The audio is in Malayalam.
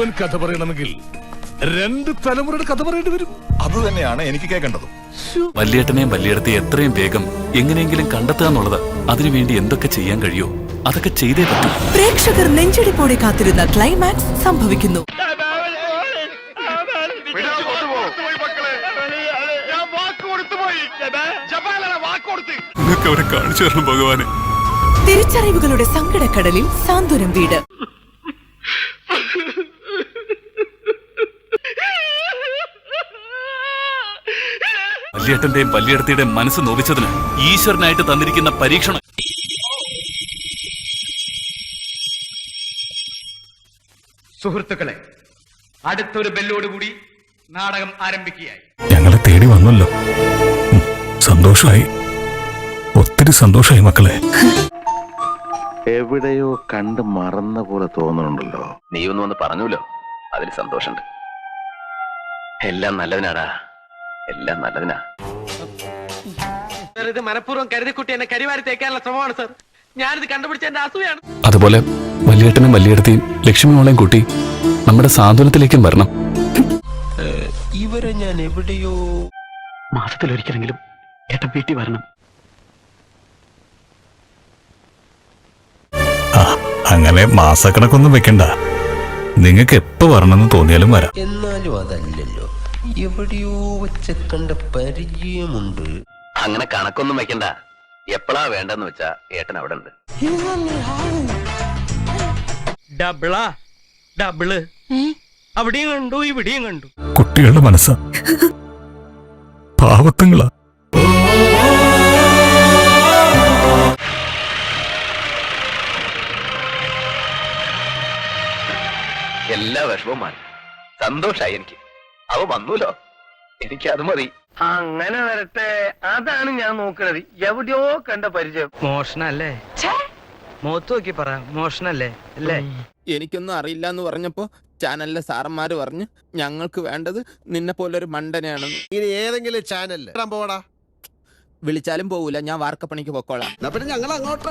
മുഴുവൻ കഥ പറയണമെങ്കിൽ രണ്ട് തലമുറയുടെ കഥ പറയേണ്ടി വരും. അത് തന്നെയാണ് എനിക്ക് കേൾക്കേണ്ടതും. വല്യേട്ടനെയും വല്യേടത്തെയും എത്രയും വേഗം എങ്ങനെയെങ്കിലും കണ്ടെത്തുക എന്നുള്ളത് അതിനുവേണ്ടി എന്തൊക്കെ ചെയ്യാൻ കഴിയോ അതൊക്കെ ചെയ്തേ പറ്റും. പ്രേക്ഷകർ നെഞ്ചടിപ്പോടെ കാത്തിരുന്ന ക്ലൈമാക്സ് സംഭവിക്കുന്നു. തിരിച്ചറിവുകളുടെ സങ്കടക്കടലിൽ സാന്ത്വനം വീട്. വല്യേട്ടന്റെയും വല്യേടത്തിയുടെയും മനസ്സ് നോവിച്ചതിന് ഈശ്വരനായിട്ട് തന്നിരിക്കുന്ന പരീക്ഷണം. സുഹൃത്തുക്കളെ അടുത്തൊരു ബെല്ലോടുകൂടി നാടകം ആരംഭിക്കുകയായി. ഞങ്ങളെ തേടി വന്നല്ലോ. സന്തോഷമായി ഒത്തിരി സന്തോഷമായി മക്കളെ. എവിടെയോ കണ്ട് മറന്ന പോലെ തോന്നുന്നുണ്ടല്ലോ. നീ ഒന്ന് വന്ന് പറഞ്ഞല്ലോ അതിൽ സന്തോഷമുണ്ട്. എല്ലാം നല്ലതിനാടാ. എല്ലാം നല്ലതിനാ. ഇത് മനഃപൂർവം കരുതിക്കുട്ടി എന്നെ കരിവാരി തേക്കാനുള്ള ശ്രമമാണ് സർ. ഞാനിത് കണ്ടുപിടിച്ച എന്റെ അസൂയാണ്. അതുപോലെ വലിയടത്തിയും ലക്ഷ്മി മോളെയും കൂട്ടി നമ്മുടെ സാന്ത്വനത്തിലേക്കും വരണം. ഇവരെ ഞാൻ എവിടെയോ മാസത്തിലൊരിക്കലെങ്കിലും ഏട്ടൻ വീട്ടിൽ വരണം. അങ്ങനെ മാസക്കണക്കൊന്നും വെക്കണ്ട. നിങ്ങൾക്ക് എപ്പോ വരണമെന്ന് തോന്നിയാലും വരാം. എന്നാലും അതല്ലല്ലോ. എവിടെയോ വെച്ച കണ്ട പരിചയമുണ്ട്. അങ്ങനെ കണക്കൊന്നും വെക്കണ്ട. എപ്പോഴാ വേണ്ടെന്ന് വെച്ചാ ഏട്ടൻ അവിടെ ഉണ്ട്. ഡബിളാ ഡബിൾ. അവിടെയും കണ്ടു ഇവിടെയും കണ്ടു. കുട്ടികളുടെ മനസ്സാ. പാവത്തങ്ങളാ. എല്ലാ വിഷമവും മാറി. സന്തോഷായി എനിക്ക്. അവ വന്നൂലോ? എനിക്ക് അത് മതി. അങ്ങനെ വരട്ടെ. അതാണ് ഞാൻ നോക്കുന്നത് എവിടെയോ കണ്ട പരിചയം. മോഷണല്ലേ? മുഖത്ത് നോക്കി പറ. മോഷണല്ലേ? അല്ലേ? എനിക്കൊന്നും അറിയില്ല എന്ന് പറഞ്ഞപ്പോ ചാനലിലെ സാറന്മാര് പറഞ്ഞു ഞങ്ങൾക്ക് വേണ്ടത് നിന്നെ പോലൊരു മണ്ടനെയാണെന്ന് ഇനി ഏതെങ്കിലും ചാനലിൽ പോടാ വിളിച്ചാലും പോകൂല ഞാൻ വാർക്കപ്പണിക്ക് പൊക്കോളാം. പിന്നെ ഞങ്ങൾ അങ്ങോട്ട്